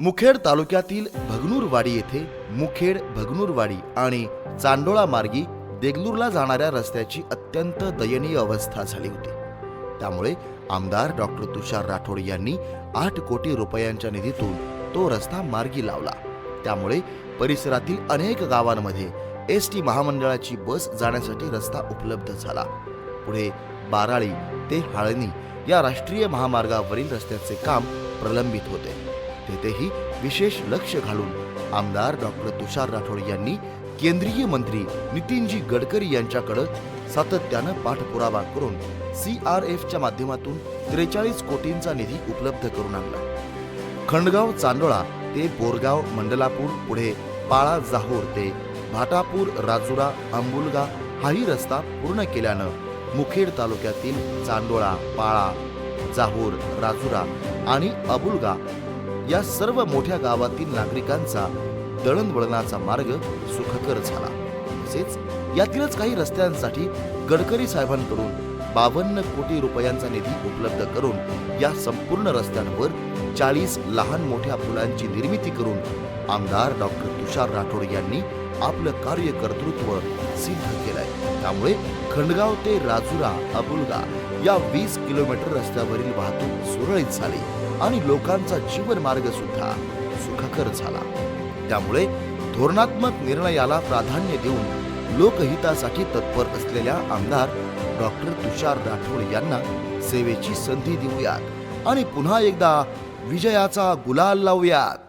मुखेड तालुक्यातील भगनूरवाडी येथे मुखेड भगनूरवाडी आणि चांडोळा मार्गी देगलूरला जाणाऱ्या रस्त्याची अत्यंत दयनीय अवस्था झाली होती. त्यामुळे आमदार डॉक्टर तुषार राठोड यांनी आठ कोटी रुपयांच्या निधीतून तो रस्ता मार्गी लावला. त्यामुळे परिसरातील अनेक गावांमध्ये एस टी महामंडळाची बस जाण्यासाठी रस्ता उपलब्ध झाला. पुढे बाराळी ते हाळणी या राष्ट्रीय महामार्गावरील रस्त्याचे काम प्रलंबित होते. तेथेही विशेष लक्ष घालून आमदार डॉक्टर तुषार राठोड यांनी केंद्रीय मंत्री नितीनजी गडकरी यांच्याकडे सातत्यानं पाठपुरावा करून सी आर एफच्या माध्यमातून त्रेचाळीस कोटींचा निधी उपलब्ध करून आणला. खंडगाव चांदोळा ते बोरगाव मंडलापूर पुढे पाळा जाहोर ते भाटापूर राजुरा आंबुलगा हाही रस्ता पूर्ण केल्यानं मुखेड तालुक्यातील चांदोळा पाळा जाहोर राजुरा आणि अबुलगा या सर्व मोठ्या गावातील नागरिकांचा दळणवळणाचा मार्ग सुखकर झाला. तसेच यातीलच काही रस्त्यांसाठी गडकरी साहेबांकडून बावन्न कोटी रुपयांचा निधी उपलब्ध करून या संपूर्ण रस्त्यांवर चाळीस लहान मोठ्या पुलांची निर्मिती करून आमदार डॉक्टर तुषार राठोड यांनी आपलं कार्यकर्तृत्व सिद्ध केलंय. त्यामुळे खंडगाव ते राजुरा अबुलगा या वीस किलोमीटर रस्त्यावरील वाहतूक सुरळीत झाली. आणि लोकांचा जीवन मार्ग सुद्धा सुखकर झाला. त्यामुळे धोरणात्मक निर्णयाला प्राधान्य देऊन लोकहितासाठी तत्पर असलेल्या आमदार डॉक्टर तुषार राठोड यांना सेवेची संधी देऊयात आणि पुन्हा एकदा विजयाचा गुलाल लावूयात.